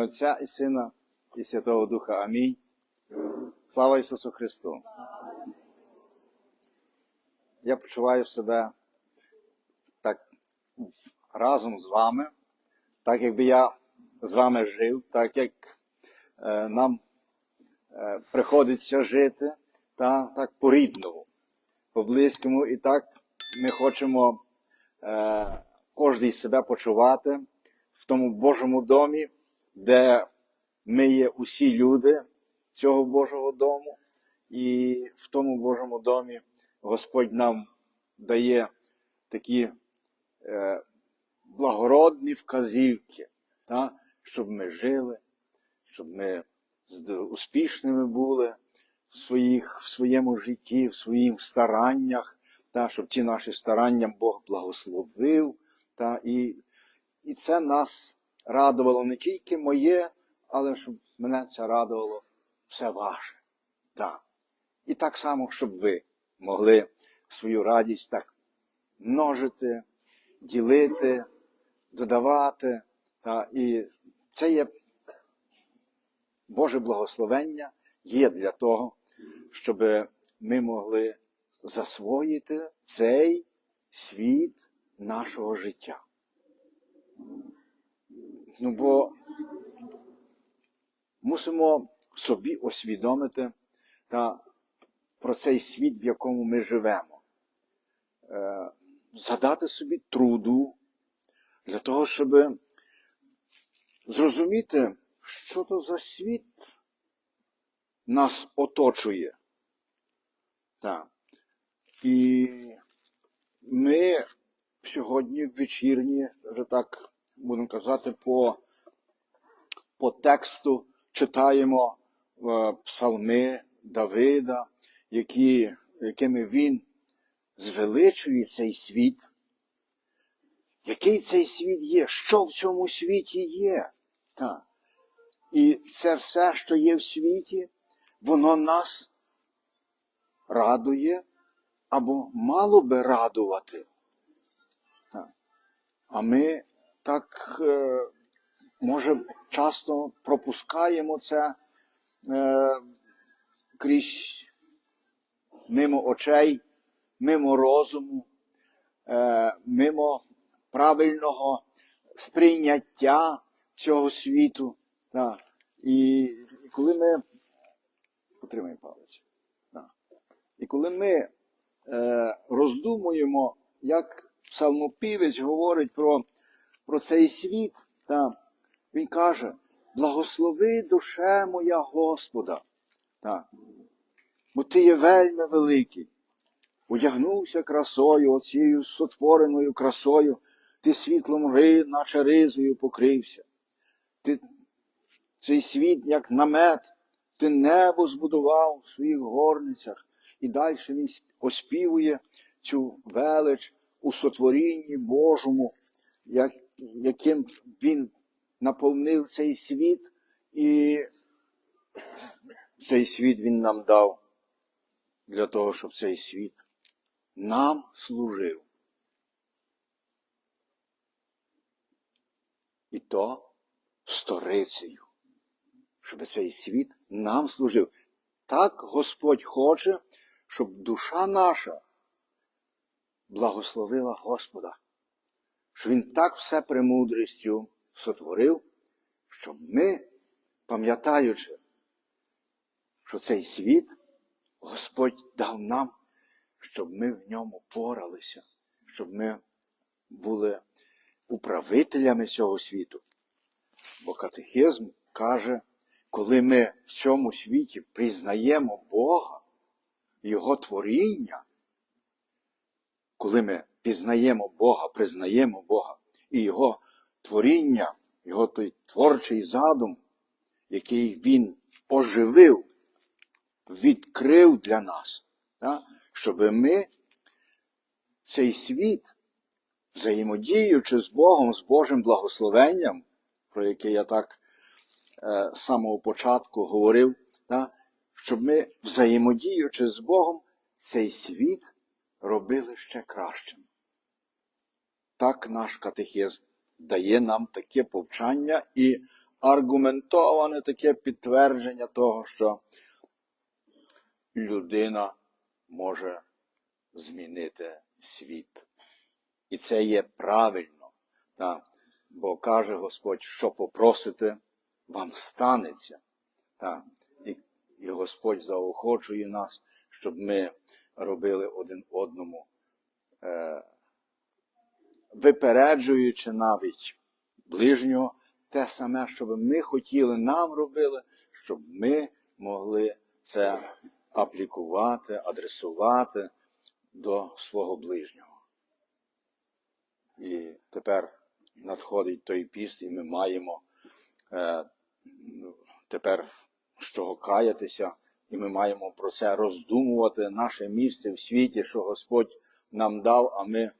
Отця і Сина і Святого Духа. Амінь. Слава Ісусу Христу! Я почуваю себе так разом з вами, так якби я з вами жив, так як е, нам е, приходиться жити, та так по-рідному, по-близькому, і так ми хочемо е, кожен себе почувати в тому Божому домі, де ми є усі люди цього Божого дому, і в тому Божому домі Господь нам дає такі е, благородні вказівки, та, щоб ми жили, щоб ми успішними були в, своїх, в своєму житті, в своїх стараннях, та, щоб ці наші старання Бог благословив. Та, і, і це нас радувало не тільки моє, але щоб мене це радувало все ваше. Та. І так само, щоб ви могли свою радість так множити, ділити, додавати. Та, і це є Боже благословення є для того, щоб ми могли засвоїти цей світ нашого життя. Ну, бо мусимо собі усвідомити та про цей світ, в якому ми живемо. Е, задати собі труду для того, щоб зрозуміти, що то за світ нас оточує. Так. І ми сьогодні вечірні, вже так будемо казати, по, по тексту читаємо е, псалми Давида, які, якими він звеличує цей світ. Який цей світ є? Що в цьому світі є? Так. І це все, що є в світі, воно нас радує або мало би радувати. Так. А ми так, е, може, часто пропускаємо це е, крізь мимо очей, мимо розуму, е, мимо правильного сприйняття цього світу. І, коли ми потримай палець. І коли ми роздумуємо, як псалмопівець говорить про, про цей світ, та, він каже: благослови душе моя Господа. Так. Бо ти є вельми великий. Одягнувся красою, оцією сотвореною красою, ти світлом ри, наче ризою покрився. Ти цей світ, як намет, ти небо збудував в своїх горницях, і далі він оспівує цю велич у сотворінні Божому, як, яким він наповнив цей світ, і цей світ він нам дав для того, щоб цей світ нам служив. І то сторицею, щоб цей світ нам служив. Так Господь хоче, щоб душа наша благословила Господа, що Він так все премудрістю сотворив, щоб ми, пам'ятаючи, що цей світ Господь дав нам, щоб ми в ньому поралися, щоб ми були управителями цього світу. Бо катехизм каже, коли ми в цьому світі признаємо Бога, Його творіння, коли ми пізнаємо Бога, признаємо Бога і Його творіння, Його той творчий задум, який Він оживив, відкрив для нас, так? щоб ми цей світ, взаємодіючи з Богом, з Божим благословенням, про яке я так е, з самого початку говорив, так? щоб ми, взаємодіючи з Богом, цей світ робили ще кращим. Так наш катехизм дає нам таке повчання і аргументоване таке підтвердження того, що людина може змінити світ. І це є правильно. Так. Бо каже Господь, що попросите, вам станеться. Так. І, і Господь заохочує нас, щоб ми робили один одному, е, випереджуючи навіть ближнього, те саме, що би ми хотіли нам робили, щоб ми могли це аплікувати, адресувати до свого ближнього. І тепер надходить той піст, і ми маємо е, тепер з чого каятися, і ми маємо про це роздумувати наше місце в світі, що Господь нам дав, а ми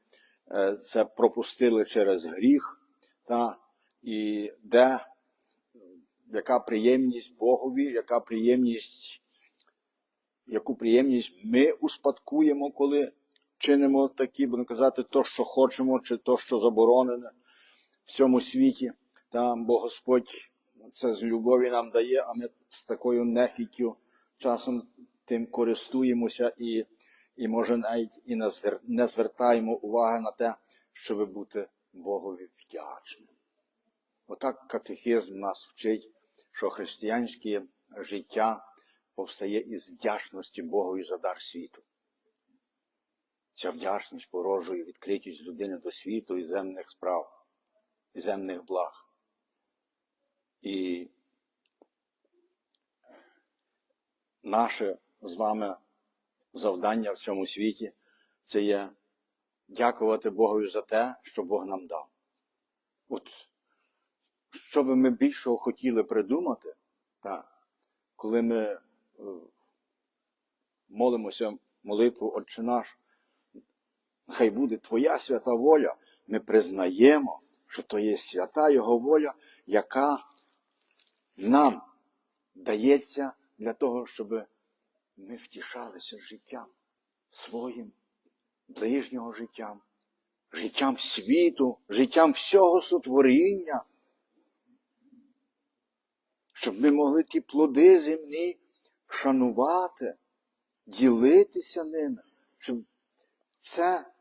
це пропустили через гріх, та, і де яка приємність Богові, яка приємність, яку приємність ми успадкуємо, коли чинимо такі, будемо казати, то, що хочемо, чи то, що заборонене в цьому світі. Та, бо Господь це з любові нам дає, а ми з такою нехіттю часом тим користуємося і, і може навіть і не звертаємо уваги на те, щоб бути Богові вдячним. Отак катехизм нас вчить, що християнське життя повстає із вдячності Богові за дар світу. Ця вдячність породжує відкритість людини до світу і земних справ, і земних благ. І наше з вами завдання в цьому світі це є дякувати Богові за те, що Бог нам дав. От що би ми більшого хотіли придумати, так, коли ми е, молимося молитву Отче наш, хай буде Твоя свята воля, ми признаємо, що то є свята Його воля, яка нам дається для того, щоб ми втішалися життям своїм, ближнього життям, життям світу, життям всього сотворіння, щоб ми могли ті плоди земні шанувати, ділитися ними, щоб це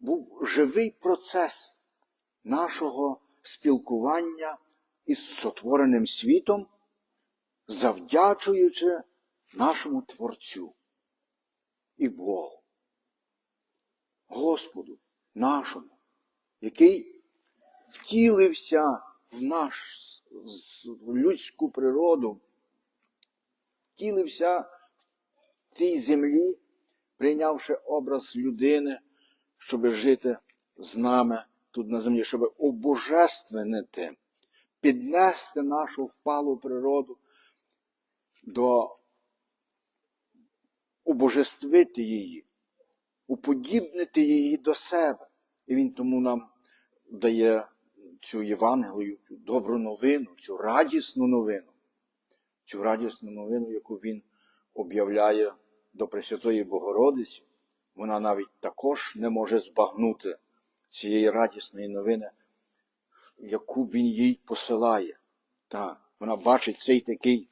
був живий процес нашого спілкування із сотвореним світом, завдячуючи нашому Творцю і Богу, Господу нашому, який втілився в наш в людську природу, втілився в тій землі, прийнявши образ людини, щоб жити з нами тут на землі, щоб обожественнити, піднести нашу впалу природу до убожествити її, уподібнити її до себе. І він тому нам дає цю Євангелію, цю добру новину, цю радісну новину, цю радісну новину, яку він об'являє до Пресвятої Богородиці. Вона навіть також не може збагнути цієї радісної новини, яку він їй посилає. Та, вона бачить цей такий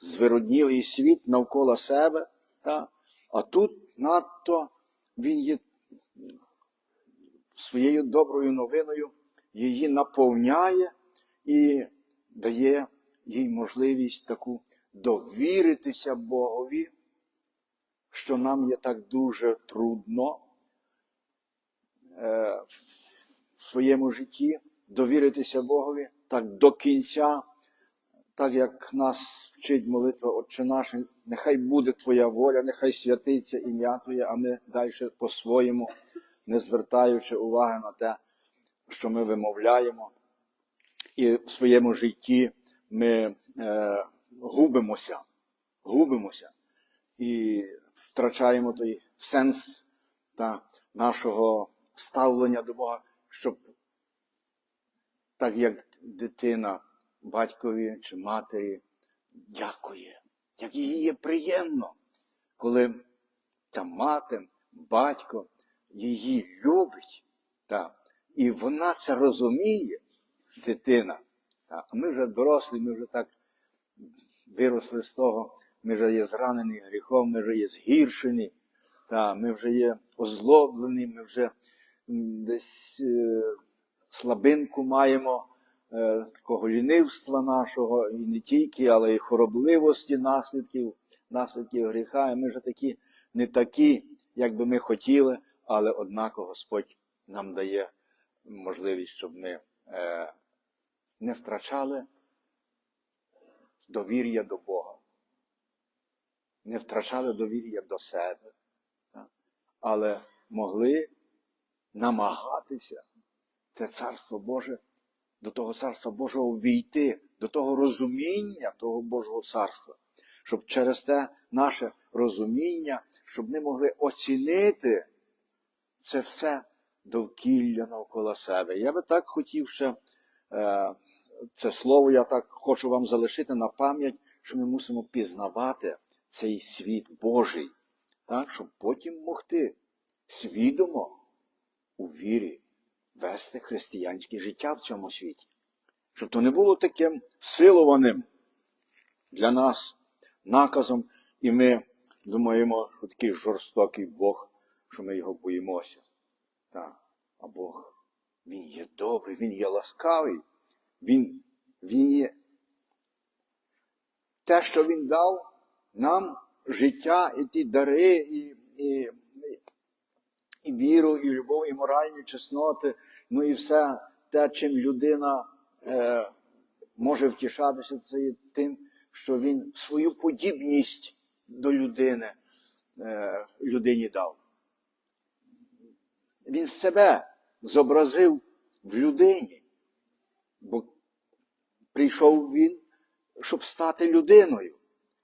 звироднілий світ навколо себе, та, а тут надто він є своєю доброю новиною, її наповняє і дає їй можливість таку довіритися Богові, що нам є так дуже трудно е, в своєму житті довіритися Богові так до кінця, так як нас вчить молитва Отче наш, нехай буде Твоя воля, нехай святиться ім'я Твоє, а ми далі по-своєму, не звертаючи уваги на те, що ми вимовляємо, і в своєму житті ми е, губимося, губимося і втрачаємо той сенс та, нашого ставлення до Бога, щоб так як дитина батькові чи матері дякує, як їй є приємно, коли ця мати, батько її любить, та, і вона це розуміє, дитина, Так. А ми вже дорослі, ми вже так виросли з того, ми вже є зранені гріхом, ми вже є згіршені, та, ми вже є озлоблені, ми вже десь е, слабинку маємо такого лінивства нашого, і не тільки, але й хоробливості наслідків, наслідків гріха. І ми вже такі не такі, як би ми хотіли, але однаково Господь нам дає можливість, щоб ми е, не втрачали довір'я до Бога, не втрачали довір'я до себе, але могли намагатися те царство Боже, до того царства Божого війти, до того розуміння того Божого царства, щоб через те наше розуміння, щоб ми могли оцінити це все довкілля навколо себе. Я би так хотів ще е, це слово, я так хочу вам залишити на пам'ять, що ми мусимо пізнавати цей світ Божий, так, щоб потім могти свідомо у вірі вести християнське життя в цьому світі. Щоб то не було таким силованим для нас наказом, і ми думаємо, що такий жорстокий Бог, що ми його боїмося. Так. А Бог, Він є добрий, Він є ласкавий, Він, він є те, що Він дав нам життя і ті дари, і, і, і, віру, і любов, і моральні чесноти, ну і все те, чим людина е, може втішатися, це є тим, що він свою подібність до людини е, людині дав. Він себе зобразив в людині, бо прийшов він, щоб стати людиною,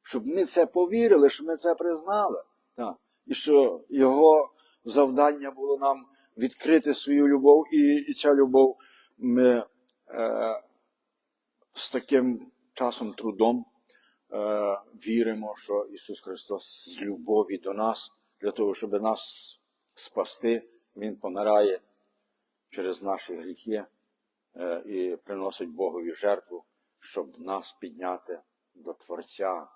щоб ми це повірили, щоб ми це признали. Так. І що його завдання було нам відкрити свою любов, і, і ця любов ми е, з таким часом трудом е, віримо, що Ісус Христос з любові до нас, для того, щоб нас спасти, Він помирає через наші гріхи е, і приносить Богові жертву, щоб нас підняти до Творця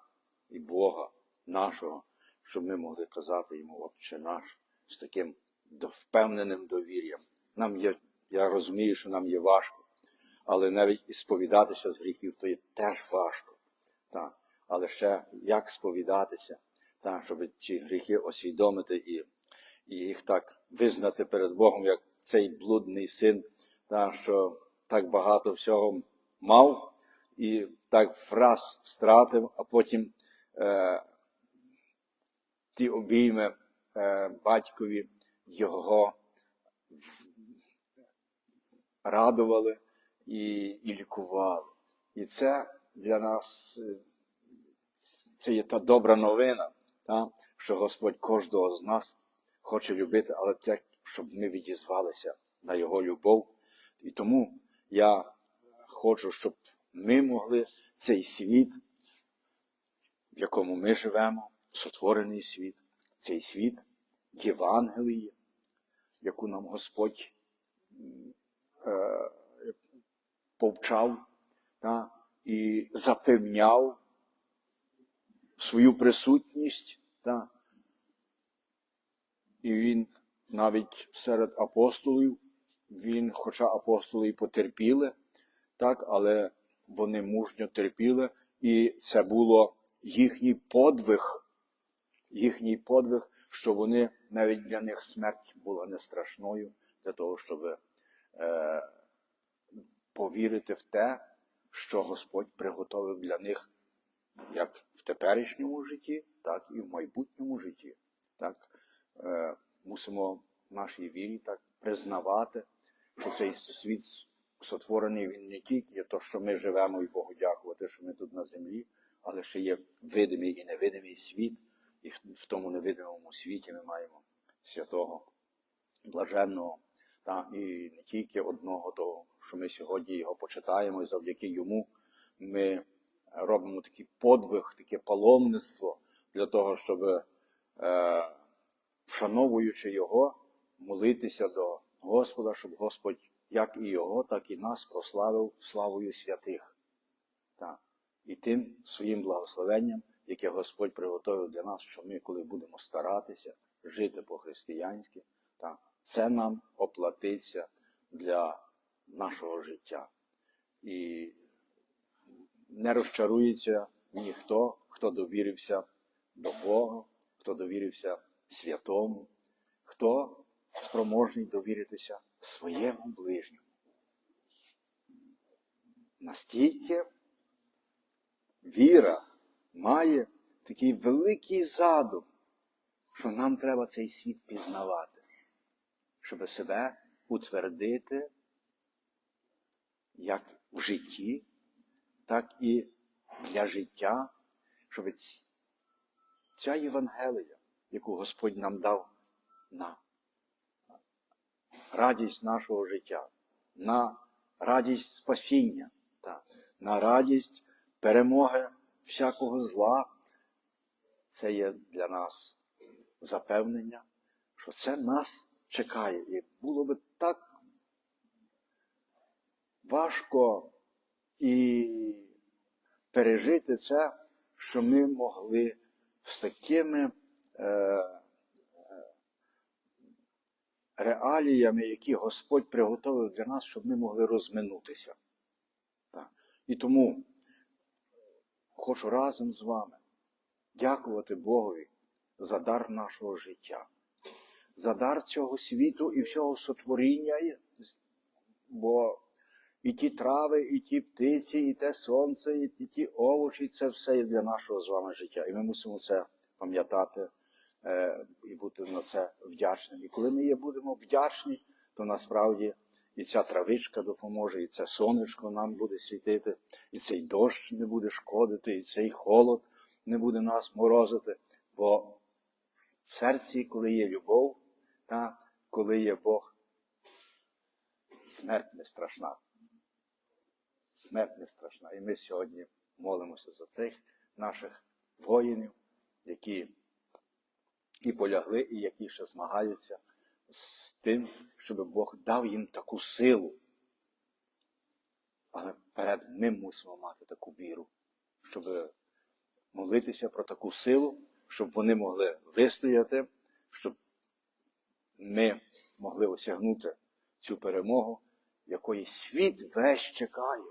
і Бога нашого, щоб ми могли казати йому Отче наш з таким впевненим довір'ям. Нам є, я розумію, що нам є важко, але навіть і сповідатися з гріхів, то є теж важко. Так. Але ще як сповідатися, так, щоб ці гріхи освідомити і, і їх так визнати перед Богом, як цей блудний син, так, що так багато всього мав і так враз стратив, а потім е, ті обійми батькові його радували і, і лікували. І це для нас е, це є та добра новина, та, що Господь кожного з нас хоче любити, але так, щоб ми відізвалися на Його любов. І тому я хочу, щоб ми могли цей світ, в якому ми живемо, сотворений світ, цей світ Євангелії, яку нам Господь е, повчав та, і запевняв свою присутність. Та. І він навіть серед апостолів, він, хоча апостоли і потерпіли, так, але вони мужньо терпіли, і це було їхній подвиг, їхній подвиг, що вони навіть для них смерть була не страшною, для того, щоб е, повірити в те, що Господь приготовив для них як в теперішньому житті, так і в майбутньому житті. Так, е, мусимо в нашій вірі так признавати, що цей світ сотворений він не тільки є то, що ми живемо і Богу дякувати, що ми тут на землі, але ще є видимий і невидимий світ, і в, тому невидимому світі ми маємо святого, блаженного, та, і не тільки одного того, що ми сьогодні його почитаємо, і завдяки йому ми робимо такий подвиг, таке паломництво для того, щоб, е, вшановуючи його, молитися до Господа, щоб Господь як і Його, так і нас прославив славою святих. Так. І тим своїм благословенням, яке Господь приготовив для нас, що ми, коли будемо старатися жити по-християнськи, це нам оплатиться для нашого життя. І не розчарується ніхто, хто довірився до Бога, хто довірився святому, хто спроможний довіритися своєму ближньому. Настільки віра має такий великий задум, що нам треба цей світ пізнавати, щоб себе утвердити як в житті, так і для життя, щоб ця Євангелія, яку Господь нам дав на радість нашого життя, на радість спасіння, на радість перемоги всякого зла, це є для нас запевнення, що це нас чекає. І було би так важко і пережити це, що ми могли з такими е, е, реаліями, які Господь приготовив для нас, щоб ми могли розминутися. Так. І тому хочу разом з вами дякувати Богові за дар нашого життя, за дар цього світу і всього сотворіння, бо і ті трави, і ті птиці, і те сонце, і ті, овочі це все є для нашого з вами життя. І ми мусимо це пам'ятати е, і бути на це вдячними. І коли ми є будемо вдячні, то насправді і ця травичка допоможе, і це сонечко нам буде світити, і цей дощ не буде шкодити, і цей холод не буде нас морозити. Бо в серці, коли є любов, та коли є Бог, смерть не страшна. Смерть не страшна. І ми сьогодні молимося за цих наших воїнів, які і полягли, і які ще змагаються з тим, щоб Бог дав їм таку силу. Але перед ми мусимо мати таку віру, щоб молитися про таку силу, щоб вони могли вистояти, щоб ми могли осягнути цю перемогу, якої світ весь чекає.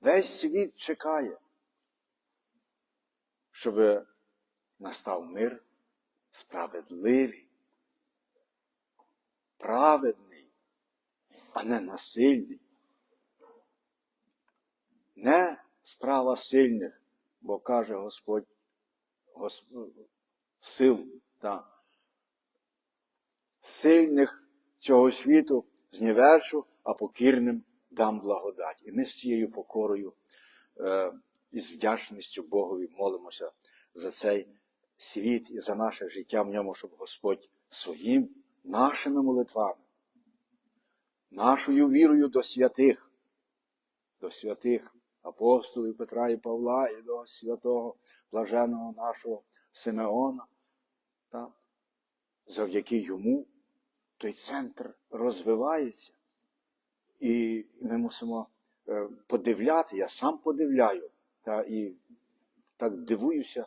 Весь світ чекає, щоб настав мир справедливий, праведний, а не насильний. Не справа сильних, бо каже Господь, Господь сил та сильних цього світу зневершу, а покірним дам благодать. І ми з цією покорою е, і з вдячністю Богові молимося за цей світ і за наше життя в ньому, щоб Господь своїм нашими молитвами, нашою вірою до святих, до святих апостолів Петра і Павла і до святого блаженого нашого Симеона, та, завдяки йому той центр розвивається. І ми мусимо е, подивляти, я сам подивляю, та, і так дивуюся,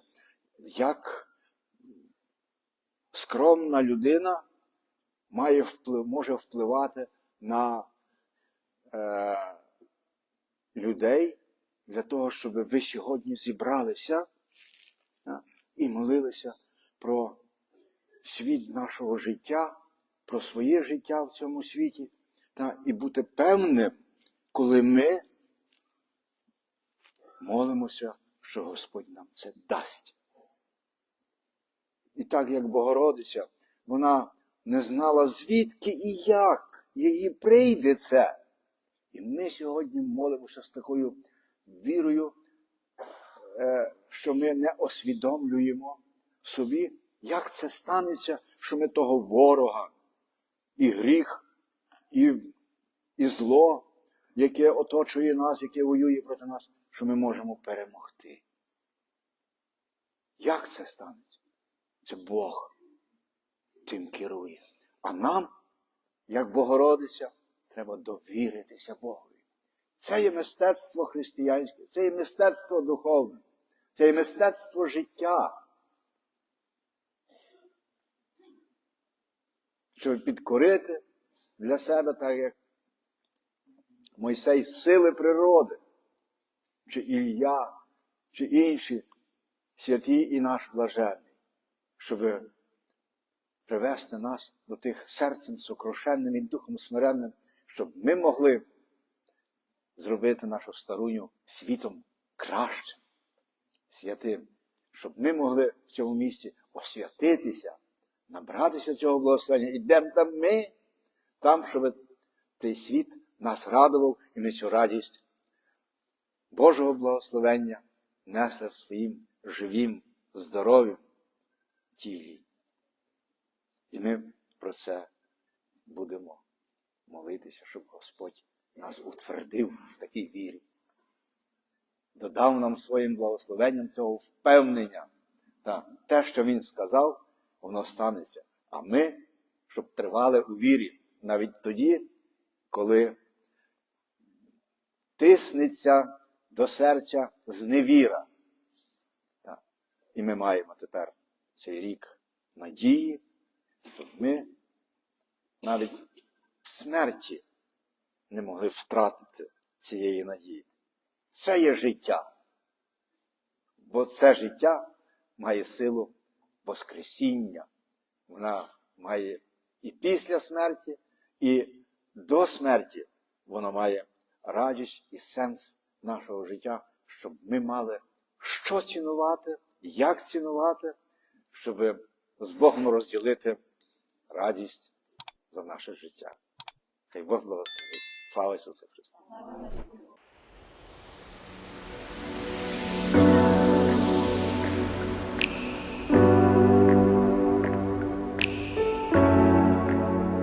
як скромна людина має вплив, може впливати на е, людей для того, щоб ви сьогодні зібралися та, і молилися про світ нашого життя, про своє життя в цьому світі, та, і бути певним, коли ми молимося, що Господь нам це дасть. І так як Богородиця, вона не знала, звідки і як її прийде це. І ми сьогодні молимося з такою вірою, е, що ми не освідомлюємо собі, як це станеться, що ми того ворога і гріх, і, і зло, яке оточує нас, яке воює проти нас, що ми можемо перемогти. Як це станеться? Це Бог тим керує. А нам, як Богородиця, треба довіритися Богові. Це є мистецтво християнське, це є мистецтво духовне, це є мистецтво життя. Щоб підкорити для себе, так як Мойсей сили природи, чи Ілля, чи інші святі і наш блаженний, щоб привести нас до тих серцем сокрушенним і духом смиренним, щоб ми могли зробити нашу старуню світом кращим, святим, щоб ми могли в цьому місці освятитися, набратися цього благословення. І де там ми, там, щоб цей світ нас радував і ми цю радість Божого благословення несли в своїм живім, здоровім тілі. І ми про це будемо молитися, щоб Господь нас утвердив в такій вірі, додав нам своїм благословенням цього впевнення. Та те, що Він сказав, воно станеться. А ми, щоб тривали у вірі, навіть тоді, коли тиснеться до серця зневіра. І ми маємо тепер цей рік надії, ми навіть в смерті не могли втратити цієї надії. Це є життя. Бо це життя має силу Воскресіння. Вона має і після смерті, і до смерті вона має радість і сенс нашого життя, щоб ми мали що цінувати, як цінувати, щоб з Богом розділити радість за наше життя. Хай Бог благословить. Слава Ісусу Христу!